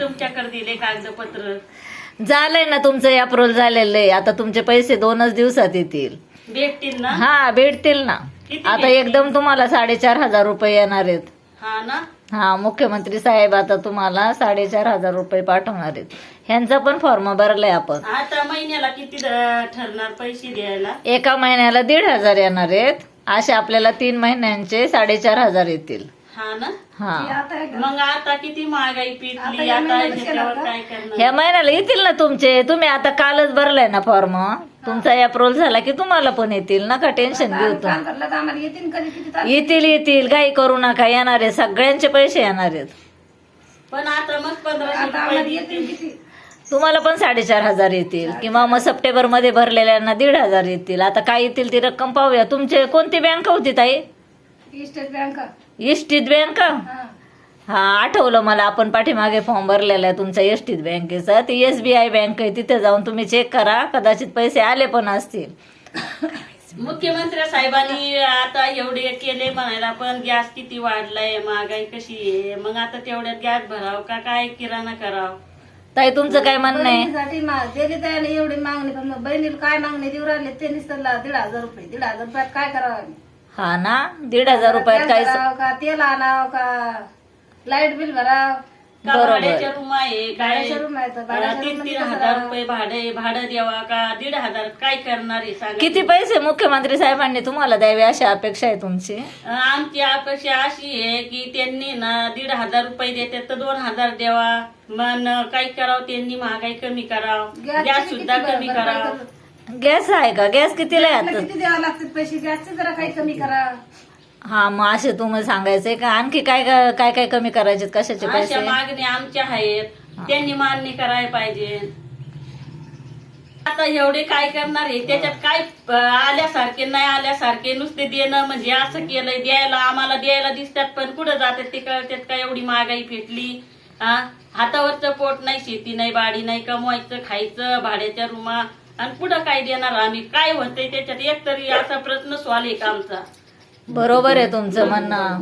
तुमच्याकडे दिले कागदपत्र? झालंय ना तुमचं अप्रूव्हल झालेलं आहे. आता तुमचे पैसे दोनच दिवसात येतील. भेटतील ना? हा भेटतील ना. किती आता भेटतील? एकदम तुम्हाला साडेचार हजार रुपये येणार आहेत. हा ना? हा मुख्यमंत्री साहेब आता तुम्हाला साडेचार हजार रुपये पाठवणार आहेत. ह्यांचा पण फॉर्म भरलाय आपण. आता महिन्याला किती द- ठरणार पैसे द्यायला? एका महिन्याला दीड हजार येणार आहेत. असे आपल्याला तीन महिन्यांचे साडेचार हजार येतील. हा ना? हा. मग आता किती महागाई पिकली आता ह्याच्यावर काय करणार? ह्या महिन्याला येतील ना तुमचे? तुम्ही आता कालच भरलाय ना फॉर्म तुमचा अप्रूव्हल झाला की तुम्हाला पण येतील नका टेन्शन घेऊ तुम्ही येतील येतील काही करू नका. येणार आहे. सगळ्यांचे पैसे येणार आहेत. पण आता मग पंधराशे रुपये देतील. तुम्हाला पण साडेचार हजार येतील. किंवा मग सप्टेंबरमध्ये भरलेल्यांना दीड हजार येतील. आता काय येतील ती रक्कम पाहूया. तुमचे कोणती बँक होती ताई? स्टेट बँक इष्टीत बँक हा आठवलं मला आपण पाठीमागे फॉर्म भरलेला आहे तुमचा एसटीत बँकेचा ती एस बी आय बँक आहे तिथे जाऊन तुम्ही चेक करा. कदाचित पैसे आले पण असतील. मुख्यमंत्री साहेबांनी आता एवढे केले म्हणायला पण गॅस किती वाढलाय महागाई कशी आहे? मग आता तेवढ्यात गॅस भराव का? काय किराणा कराव? ताई तुमचं काय म्हणणं आहे? बहिणीसाठी मा- दिली त्याने एवढी मागणी पण मग बहिणीला काय मागणी देऊ राहिले? त्यांनीच त्याला दीड हजार रुपये दीड हजार रुपयात काय करावं? आम्ही? हा ना? दीड हजार रुपयात गॅस काय भरावं का? तेल आणावं का? लाइट बिल भराव? का बरोबर. भाड्याच्या रूम आहे काय? भाड्याच्या room आहेत, भाड्याच्या तीन room तीन मध्ये हजार? रुपये भाडे भाडं द्यावा का? दीड हजार काय करणार आहे सांगा किती पैसे मुख्यमंत्री साहेबांनी तुम्हाला द्यावे? अशी अपेक्षा आहे तुमची? आमची अपेक्षा अशी आहे की त्यांनी ना दीड हजार रुपये देते तर दोन हजार द्यावा. मन काय करावं? त्यांनी महागाई कमी करावं. गॅस सुद्धा कमी करावं. करू? गॅस आहे का? गॅस कितीला आहे गॅसला आता? किती द्यावं लागतात पैसे? गॅसचे जरा काही कमी करा. हा मग असे तुम्हाला सांगायचंय का? आणखी काय काय काय काय कमी करायचे कशाचे अशा पैसे? मागण्या आमच्या आहेत. त्यांनी मान्य करायला पाहिजे. आता एवढे काय करणार आहे त्याच्यात काय अं, आल्यासारखे नाही आल्यासारखे? नुसते देणं म्हणजे असं केलंय द्यायला आम्हाला द्यायला दिसतात पण कुठं जातात ते कळतात का? एवढी महागाई फेटली. हा हातावरचं पोट नाही शेती नाही बाडी नाही कमवायचं खायचं भाड्याच्या रुमा. आणि पुढं काय देणार आम्ही? काय होतंय त्याच्यात? एक तरी असा प्रश्न सॉल्व आहे का आमचा. बरोबर आहे तुमचं म्हणणं.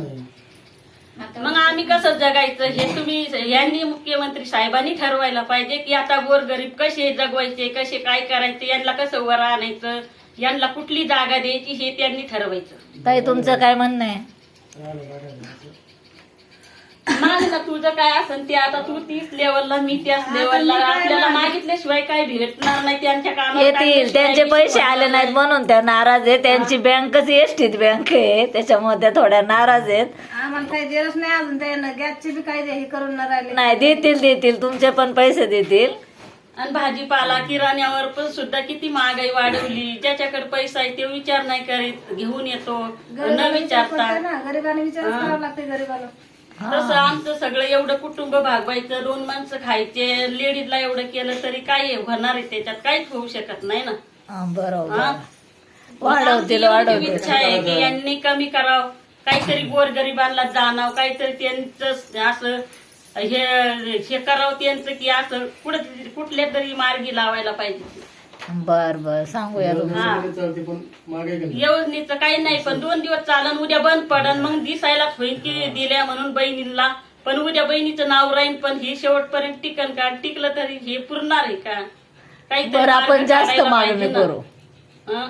मग आम्ही कसं जगायचं? हे तुम्ही यांनी मुख्यमंत्री साहेबांनी ठरवायला पाहिजे की आता गोरगरीब कसे जगवायचे कसे काय करायचे यांना कसं वर आणायचं यांना कुठली जागा द्यायची हे त्यांनी ठरवायचं. ताई तुमचं काय म्हणणं आहे? ना तुझं काय असेल ते आता तू तीच लेवलला मी त्याच लेवलला आपल्याला मागितल्याशिवाय काय भेटणार नाही त्यांच्या कामात येतील त्यांचे पैसे आले नाहीत म्हणून त्या नाराज आहे त्यांची बँकच एसटीत बँक आहे? त्याच्यामुळे त्या थोड्या नाराज आहेत. आम्हाला काही दिलंच नाही अजून त्यानं गॅसचे बी काही हे करून नाही राहिले. नाही देतील देतील. तुमचे पण पैसे देतील. आणि भाजीपाला किराण्यावर पण सुद्धा किती महागाई वाढवली. ज्याच्याकडे पैसा आहे ते विचार नाही करीत घेऊन येतो. न विचारता. गरीबाने विचार करावा लागते गरीबाला. तसं आमचं सगळं एवढं कुटुंब भागवायचं दोन माणसं खायचे लेडीजला एवढं केलं तरी काय होणार आहे त्याच्यात काहीच होऊ शकत नाही ना. हा, बरोबर. हा? वाढवतील आमची एवढी वाढवतील. इच्छा आहे की यांनी कमी करावं. काहीतरी गोरगरिबांना जाणावं काहीतरी त्यांचं असं हे हे करावं त्यांचं की असं कुठं कुठल्या तरी मार्गी लावायला पाहिजे. बर बर. सांगूया तुम्ही हा योजनेचं काही नाही पण दोन दिवस चालन उद्या बंद पडन मग दिसायलाच होईल की दिल्या म्हणून बहिणींना. पण उद्या बहिणीचं नाव राहील पण हे शेवटपर्यंत टिकन का? टिकलं तरी हे पुरणार आहे का? काहीतरी बरं आपण जास्त काढायला मागणी पाहिजे ना. करू. हं?